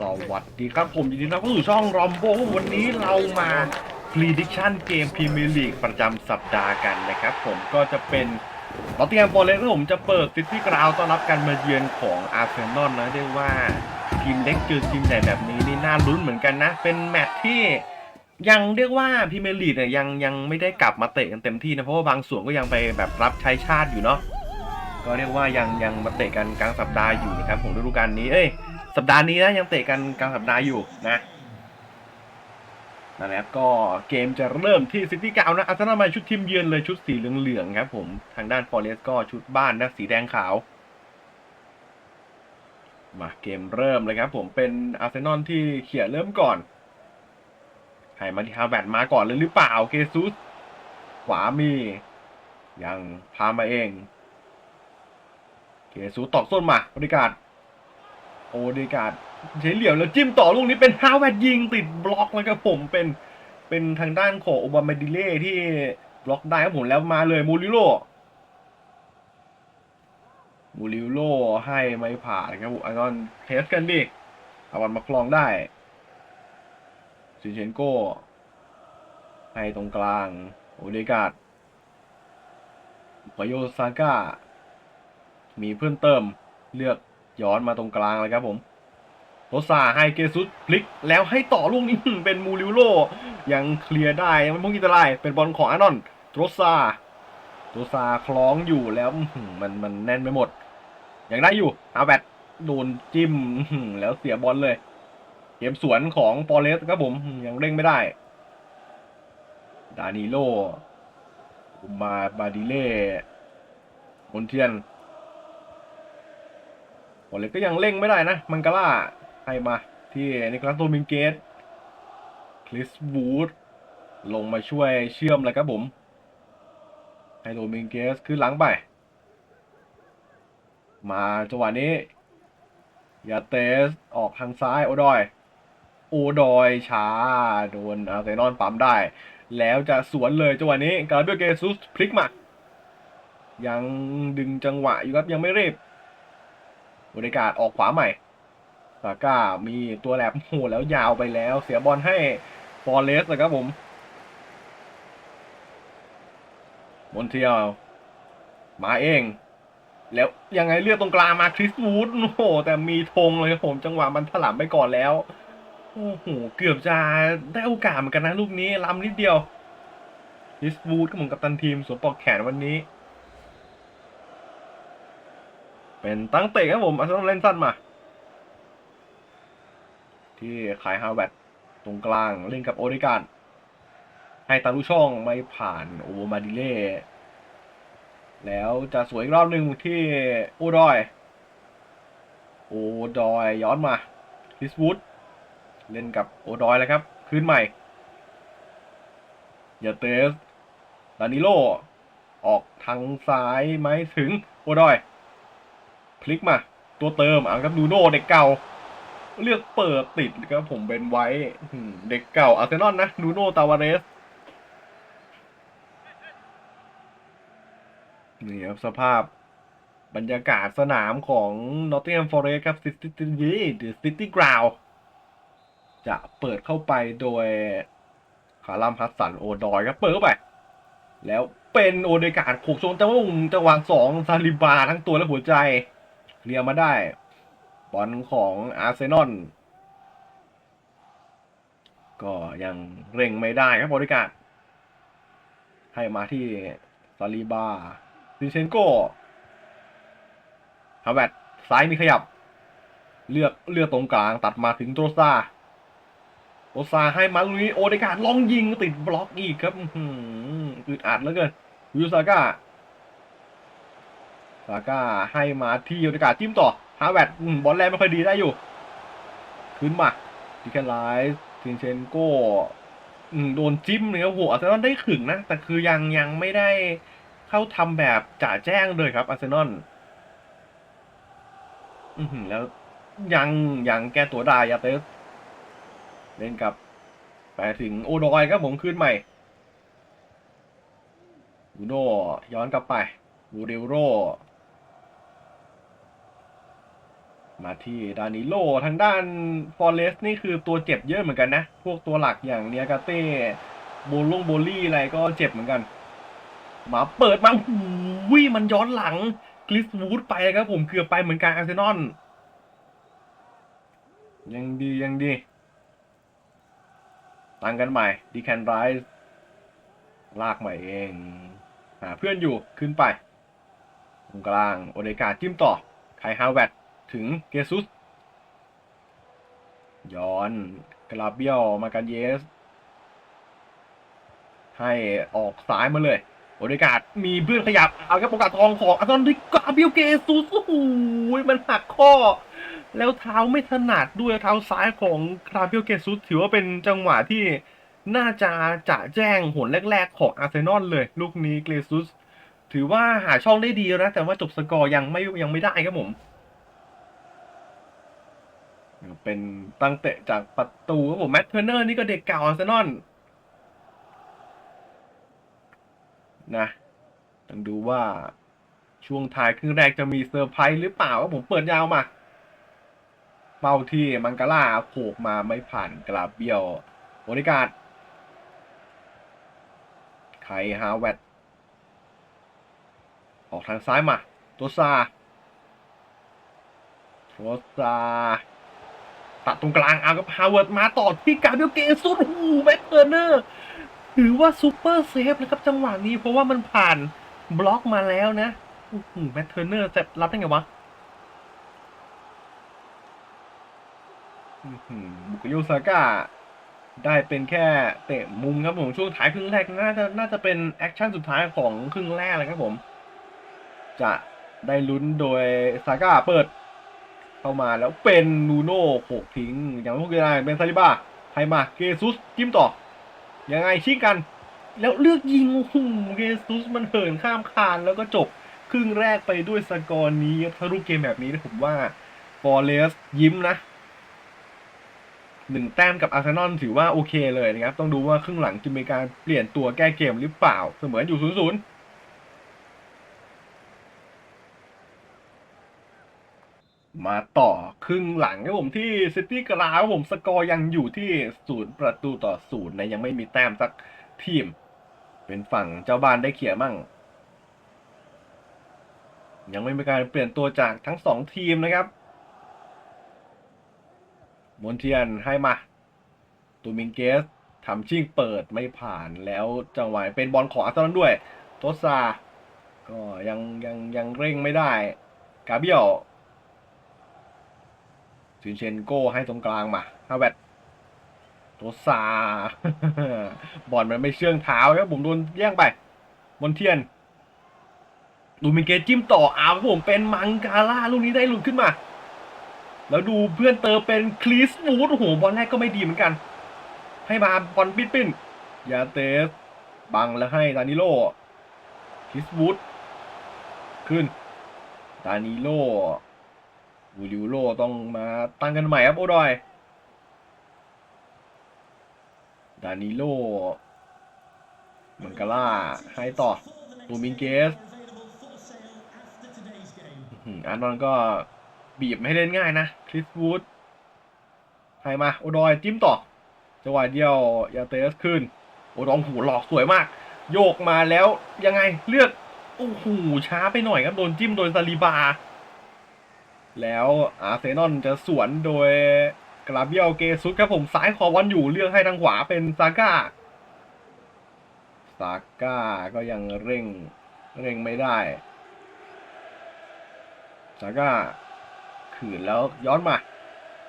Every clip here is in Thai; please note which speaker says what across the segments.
Speaker 1: สวัสดีครับผมยินดีต้อนรับเข้าสู่ช่องรอมโบวันนี้เรามา prediction เกมพรีเมียร์ลีกประจำสัปดาห์กันนะครับ ผมก็จะเป็นลอตเตียมฟอร์เรสต์ผมจะเปิดซิตี้กราวต้อนรับการมาเยือนของอาร์เซนอลนะเรียกว่าทีมเล็กเจอทีมใหญ่แบบนี้นี่น่าลุ้นเหมือนกันนะ เป็นแมตช์ที่ยังเรียกว่าพรีเมียร์ลีกเนี่ยยังยังไม่ได้กลับมาเตะกันเต็มที่นะเพราะว่าบางส่วนก็ยังไปแบบรับใช้ชาติอยู่เนาะ ก็เรียกว่ายังยังมาเตะกันกลางสัปดาห์อยู่นะครับผมฤดูกาลนี้ เอ้ย สัปดาห์นี้นะยังเตะกันกลางสัปดาห์อยู่นะนะครับก็เกมจะเริ่มที่ซิตี้กาวนะอาร์เซนอลมาชุดทีมเยือนเลยชุดสีเหลืองๆครับผมทางด้านฟอร์เรสก็ชุดบ้านนะสีแดงขาวมาเกมเริ่มเลยครับผมเป็นอาร์เซนอลที่เขี่ยเริ่มก่อนให้มาที่ฮาแวร์ดมาก่อนเลยหรือเปล่าเกซุสขวามี ยังพามาเอง เกซุสตอกส้นมาบริการโอเดการ์ดใช้เหลี่ยมแล้วจิ้มต่อลูกนี้เป็นฮาวเวดยิงติดบล็อกแล้วครับผมเป็นเป็นทางด้านของโอบามาดิเล่ที่บล็อกได้ครับผมแล้วมาเลยมูริโลมูริโลให้ไม่ผ่านครับผมไอรอนเทสกันดิเอาวันมาคลองได้ซินเชนโกให้ตรงกลาง โอเดกาดปโยซาก้า มีเพื่อนเติมเลือกย้อนมาตรงกลางเลยครับผมโรซาให้เกซุสพลิกแล้วให้ต่อลูกนี้เป็นมูริโลยังเคลียร์ได้ยังไม่พ้นอันตรายเป็นบอลของอานอนโรซาโรซาคล้องอยู่แล้วมันมันแน่นไปหมดยังได้อยู่อาแบตโดนจิ้มแล้วเสียบอลเลยเกมสวนของปอเลสครับผมยังเร่งไม่ได้ ดานิโลมาบาดิเล่มนเทียน บอลเล็กก็ยังเร่งไม่ได้นะ มังกาล่าให้มาที่นิโคลัสโดมิงเกสคริสบูดลงมาช่วยเชื่อมเลยครับผมให้โดมิงเกสขึ้นหลังไป มาจังหวะนี้ยาเตสออกทางซ้ายโอดอย โอดอยช้าโดนอาร์เซนอลปั๊มได้ แล้วจะสวนเลยจังหวะนี้กาเบรียลเกซุสพลิกมา ยังดึงจังหวะอยู่ครับยังไม่รีบ บริการออกขวาใหม่ซาก้ามีตัวแหลมโหแล้วยาวไปแล้ว เสียบอลให้ฟอร์เรสนะครับผมมอนเทียลมาเอง แล้วยังไงเลือกตรงกลางมาคริสวูดโอ้โหแต่มีธงเลยครับผมจังหวะมันถลำไปก่อนแล้วโอ้โหเกือบจะได้โอกาสเหมือนกันนะลูกนี้ล้ำนิดเดียวคริสวูดก็เหมือนกับตันทีมสวมปลอกแขนวันนี้ เป็นตั้งเตะครับผมอาร์เซนอลเล่นสั้นมา ที่ขายฮาวเวดตรงกลางเล่นกับโอเดการให้ตาลุช่องไม่ผ่านโอมาดิเล่แล้วจะสวยอีกรอบหนึ่งที่โอดอย โอดอยย้อนมาคริสวูดเล่นกับโอดอยแล้วครับ คืนใหม่ยาเตสดานิโล ออกทางซ้ายไหมถึง โอดอย พลิกมา ตัวเติมอะครับดูโน่เด็กเก่า เลือกเปิดติดครับผมเป็นไว้เด็กเก่าอาร์เซนอลนะดูโน่ตาวาเรสนี่ครับสภาพบรรยากาศสนามของ Nottingham Forest ครับ City The City Ground จะเปิดเข้าไปโดยคารัมฮัสสันโอดอยครับเปิดเข้าไป แล้วเป็นโอเดการ์ดขกชงจังหวะจังหวะสองซาลิบาทั้งตัวและหัวใจ เคลียร์มาได้บอลของอาร์เซนอลก็ยังเร่งไม่ได้ครับบริการให้มาที่ซาลิบาซินเชนโกฮาแวตซ้ายมีขยับ เลือกเลือกตรงกลางตัดมาถึงโตรซาโตรซาให้มาลุยโอเดกาลองยิงติดบล็อกอีกครับอื้อหืออึดอัดเหลือเกินยูซาก้า ซาก้าให้มาที่โอเดกาจิ้มต่อฮาแวร์ดบอลแรกไม่ค่อยดีได้อยู่ ขึ้นมาดิแคนไลส์ซินเชนโกอืมโดนจิ้มเลยครับโหอาร์เซนอลได้ขึงนะ แต่คือยังยังไม่ได้เข้าทำแบบจ่าแจ้งเลยครับอาร์เซนอลอือหือแล้วยังยังแก้ตัวได้ยาเตสเล่นกับไปถึงโอดอยครับผมขึ้นใหม่บูโนย้อนกลับไปบูเดโร มาที่ดานิโลทางด้านฟอเรสนี่คือตัวเจ็บเยอะเหมือนกันนะ พวกตัวหลักอย่างเนียกาเต้โบลงโบลี่อะไรก็เจ็บเหมือนกัน มาเปิดมาหูวิมันย้อนหลังกริสวูดไปครับผมเกือบไปเหมือนกันอาร์เซนอลยังดียังดีตั้งกันใหม่ดีแคนไรส์ลากใหม่เองหาเพื่อนอยู่ขึ้นไปตรงกลางโอเดกาจิ้มต่อไคฮาวเวต ถึงเกซุสย้อนกราเบียลมาการเยส ให้ออกซ้ายมาเลย โอเดกามีเพื่อนขยับ เอาครับโอกาสทองของอาร์ตอนดิกาเบียลเกซุสโอ้โหมันหักข้อ แล้วเท้าไม่ถนัดด้วยเท้าซ้ายของคราเบียลเกซุสถือว่าเป็นจังหวะที่น่าจะจะแจ้งหนแรก ๆ ของอาร์เซนอลเลย ลูกนี้เกซุสถือว่าหาช่องได้ดีแล้วนะ แต่ว่าจบสกอร์ยังไม่ยังไม่ได้ครับผม เป็นตั้งเตะจากประตูครับผมแมตเทอร์เนอร์นี่ก็เด็กเก่าอาร์เซนอลนะต้องดูว่าช่วงท้ายครึ่งแรกจะมีเซอร์ไพรส์หรือเปล่าครับผมเปิดยาวมาเป้าที่มังกาล่าโขกมาไม่ผ่านกราบเบียวบริการไคฮาวเวตออกทางซ้ายมาตัวซาตัวซา ตัดตรงกลางเอากับฮาวเวิร์ดมาต่อที่กาเบรียลเกซุสโอ้โหแบ็คเทอร์เนอร์ถือว่าซูเปอร์เซฟนะครับจังหวะนี้เพราะว่ามันผ่านบล็อกมาแล้วนะโอ้โหแบ็คเทอร์เนอร์จะรับได้ไงวะบุกโยซาก้าได้เป็นแค่เตะมุมครับผมช่วงท้ายครึ่งแรกน่าจะน่าจะเป็นแอคชั่นสุดท้ายของครึ่งแรกเลยครับผม จะได้ลุ้นโดยซาก้าเปิด เข้ามาแล้วเป็นนูโน่โขกทิ้ง อย่างพวกนี้เป็นซาลิบาใครมาเกซุสจิ้มต่อ ยังไงชี้กัน แล้วเลือกยิงหุ่มเกซุสมันเหินข้ามคานแล้วก็จบครึ่งแรกไปด้วยสกอร์นี้ถ้ารูปเกมแบบนี้นะผมว่าฟอร์เรสยิ้มนะหนึ่งแต้มกับอาร์เซนอลถือว่าโอเคเลยนะครับ ต้องดูว่าครึ่งหลังจะมีการเปลี่ยนตัวแก้เกมหรือเปล่า เสมือนอยู่ 0-0 มาต่อครึ่งหลังครับผมที่ซิตี้กราครับผมสกอร์ยังอยู่ที่ศูนย์ประตูต่อศูนย์นะยังไม่มีแต้มสักทีม เป็นฝั่งเจ้าบ้านได้เขี่ยมั่ง ยังไม่มีการเปลี่ยนตัวจากทั้งสองทีมนะครับมอนเทียนให้มา ตูมิงเกสทำชิ่งเปิดไม่ผ่านแล้วจังหวะเป็นบอลของอาร์เซนด้วย โตซา ก็ยังยังยังเร่งไม่ได้ กาเบียล ซินเชนโก้ให้ตรงกลางมาฮาเวตตัวซาบอลมันไม่เชื่องเท้าครับผมโดนแย่งไปบนเทียนดูมิเกตจิ้มต่ออ้าวครับผมเป็นมังกาล่าลูกนี้ได้หลุดขึ้นมา แล้วดูเพื่อนเติมเป็นคลีสวูดโอ้โหบอลแรกก็ไม่ดีเหมือนกัน ให้มาบอลปิ้นปิ้นยาเตสบังแล้วให้ดานิโลคลีสวูดขึ้นดานิโล วูลิวโลต้องมาตั้งกันใหม่ครับโอดอยดานิโลมันกาล่าให้ต่อตูมินเกสอื้อหือนก็บีบไม่ให้เล่นง่ายนะ คริสวูดให้มา โอดอยจิ้มต่อจังหวะเดียวยาเตสขึ้น โอดองหูหลอกสวยมาก โยกมาแล้วยังไงเลือกโอ้โหช้าไปหน่อยครับ โดนจิ้มโดยซาลีบา แล้วอาร์เซนอลจะสวนโดยกราเบียลเกซุสครับผมซ้ายคอบอลอยู่เลือกให้ทางขวาเป็นซาก้าซาก้าก็ยังเร่งเร่งไม่ได้ซาก้าขืนแล้วย้อนมา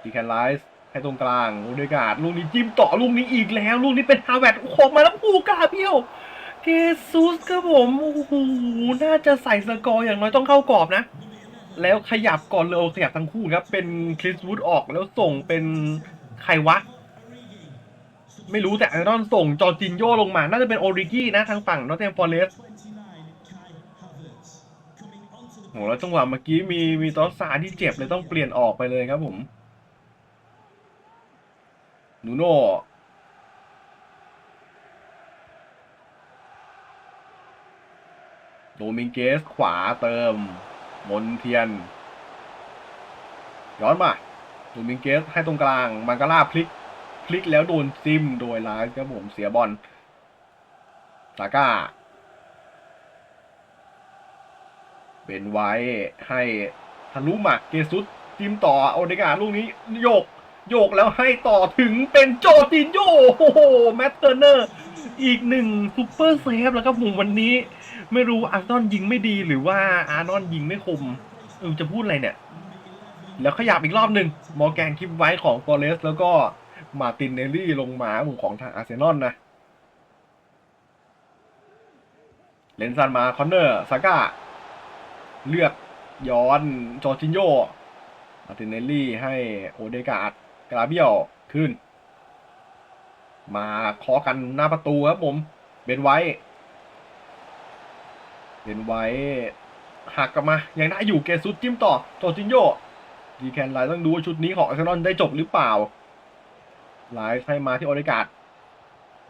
Speaker 1: ดีแคนไลส์ให้ตรงกลางลูกเดกาดลูกนี้จิ้มต่อลูกนี้อีกแล้ว ลูกนี้เป็นฮาแวร์ดโอ้โหมาแล้วผูกาเบียวเกซุสครับผมโอ้โหน่าจะใส่สกอร์อย่างน้อยต้องเข้ากรอบนะ แล้วขยับก่อนเลยขยับทั้งคู่ครับ เป็นคริสวูดออกแล้วส่งเป็นใครวะ ไม่รู้แต่ไอรอนส่งจอร์จินโยลงมา น่าจะเป็นโอริกี้นะทางฝั่งนอตเทมฟอร์เรสโหแล้วจังหวะเมื่อกี้มีมีตอสซาที่เจ็บเลยต้องเปลี่ยนออกไปเลยครับผมนูโน่โดมิงเกสขวาเติม มนเทียน ย้อนมาดูมิงเกสให้ตรงกลาง มันกาล่าพลิก พลิกแล้วโดนซิมโดยลาสครับผมเสียบอลซาก้าเป็นไว้ให้ทะลุมาเกซุสจิมต่อโอเดกาลูกนี้โยก โยกแล้วให้ต่อถึงเป็นโจตินโยโอ้โหแมตเตอร์เนอร์ อีกหนึ่งซูเปอร์เซฟแล้วครับผมวันนี้ ไม่รู้อาร์นอนยิงไม่ดีหรือว่าอาร์นอนยิงไม่คมเออจะพูดอะไรเนี่ย แล้วขยับอีกรอบหนึ่งมอร์แกนคิปไว้ของฟอเรสแล้วก็มาตินเนลลี่ลงมาหมู่ของทางอาร์เซนอลนะเลนซันมาคอนเนอร์ซาก้าเลือกย้อนจอร์จินโยมาตินเนลลี่ให้โอเดกาดกราเบียลขึ้น มาเคาะกันหน้าประตูครับผมเบนไว้เบนไว้หักกลับมา ยังได้อยู่เกซุสจิ้มต่อจอร์จินโยดีแคนไลต้องดูว่าชุดนี้ของอาร์เซนอลได้จบหรือเปล่า ไลฟ์ให้มาที่โอเดกาด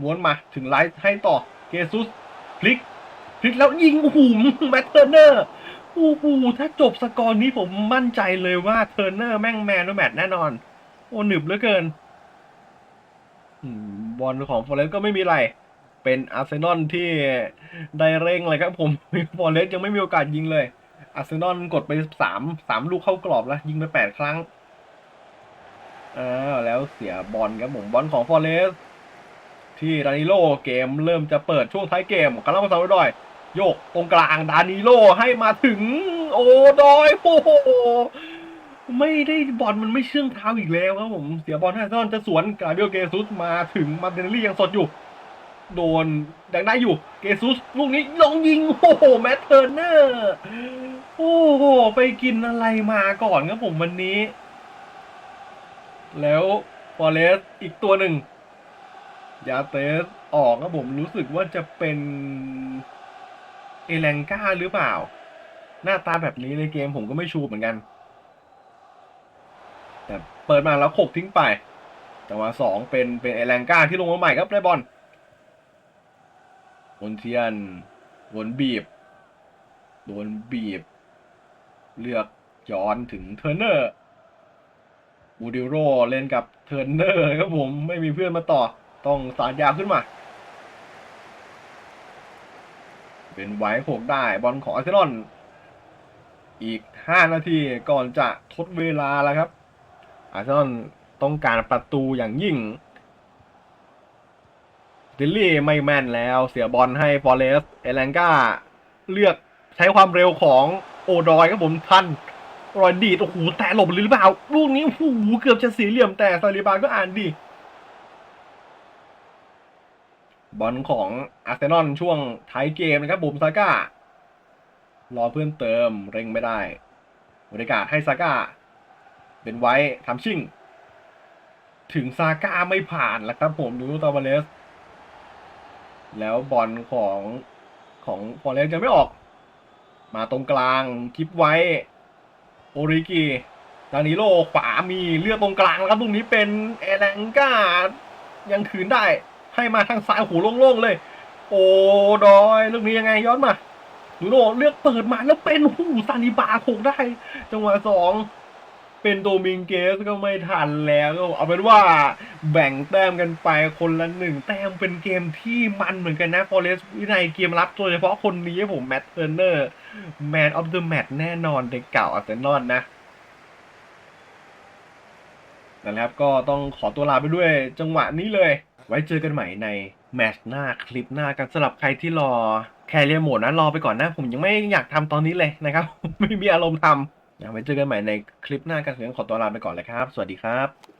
Speaker 1: ม้วนมาถึงไลฟ์ให้ต่อเกซุสพลิกพลิกแล้วยิงโอ้โหแมตเทอร์เนอร์โอ้โหถ้าจบสกอร์นี้ผมมั่นใจเลยว่าเทอร์เนอร์แม่งแมนแมตแน่นอน โอ้หนึบเหลือเกิน บอลของฟอร์เรสก็ไม่มีไร เป็นอาร์เซนอลที่ได้เร่งเลยครับผมฟอร์เรสยังไม่มีโอกาสยิงเลยอาร์เซนอลกดไปสามสามลูกเข้ากรอบแล้ว ยิงไปแปดครั้งอ้าแล้วเสียบอลครับผมบอลของฟอร์เรสที่ดานิโลเกมเริ่มจะเปิดช่วงท้ายเกมกำลังมาสาวดอย โยกตรงกลางดานิโลให้มาถึง โอ้ดอยโอ้ ไม่ได้บอลมันไม่เชื่องเท้าอีกแล้วครับผม เสียบอลให้ซอนจะสวนกาเบรียลเกซุสมาถึงมาเดนลี่ยังสดอยู่ โดนยังได้อยู่ เกซุสลูกนี้ลงยิง โอ้โหแมตเทอร์เนอร์โอ้โหไปกินอะไรมาก่อนครับผมวันนี้ แล้วฟอเรสอีกตัวหนึ่งยาเตสออกครับผมรู้สึกว่าจะเป็น เอแลงกาหรือเปล่า หน้าตาแบบนี้ในเกมผมก็ไม่ชูเหมือนกัน ปิดมาแล้วขกทิ้งไปแต่ว่าสองเป็นเป็นเอแลงกาที่ลงมาใหม่ครับได้บอลวนเทียนวนบีบโดนบีบ เลือกย้อนถึงเทอร์เนอร์บูดิโรเล่นกับเทอร์เนอร์ครับผมไม่มีเพื่อนมาต่อ ต้องสารยาวขึ้นมา เป็นไว้โขกได้บอลของอาร์เซนอลอีก 5 นาทีก่อนจะทดเวลาแล้วครับ อาร์เซนอลต้องการประตูอย่างยิ่งดิลลี่ไม่แม่นแล้วเสียบอลให้ฟอเรสเอลังกาเลือกใช้ความเร็วของโอดอยครับผมทันรอยดีดโอ้โหแต่หลบหรือเปล่าลูกนี้โอ้โหเกือบจะสีเหลี่ยมแต่ซาลิบาก็อ่านดี บอลของอาร์เซนอลช่วงท้ายเกมนะครับบุมซาก้ารอเพื่อนเติมเร่งไม่ได้บริการให้ซาก้า เป็นไว้ทำชิ่ง ถึงซาก้าไม่ผ่านแล้วครับผมดูตาวาเลส แล้วบอลของของฟอเรสยังไม่ออก มาตรงกลางคลิปไว้ โอริกิดานิโลขวามีเลือกตรงกลางแล้วครับตรงนี้เป็นเอแลงกายังคืนได้ ให้มาทางซ้ายหูโล่งๆเลย โอ้ดอยลูกนี้ยังไงย้อนมาดูโนเลือกเปิดมาแล้วเป็นหูซานิบาโขกได้ จังหวะสอง เป็นโดมิงเกสก็ไม่ทันแล้วก็เอาเป็นว่าแบ่งแต้มกันไปคนละหนึ่งแต้มเป็นเกมที่มันเหมือนกันนะฟอเรสวินัยเกมรับโดยเฉพาะคนนี้ผมแมตเทอร์เนอร์แมนออฟเดอะแมตแน่นอนในเก่าอาร์เซนอลนะนั่นแหละครับก็ต้องขอตัวลาไปด้วยจังหวะนี้เลย ไว้เจอกันใหม่ในแมตช์หน้าคลิปหน้ากันสำหรับใครที่รอแคเรียโหมดนะรอไปก่อนนะ ผมยังไม่อยากทำตอนนี้เลยนะครับ ไม่มีอารมณ์ทำ อยากไว้เจอกันใหม่ในคลิปหน้ากันเสียงขอตัวลาไปก่อนเลยครับ สวัสดีครับ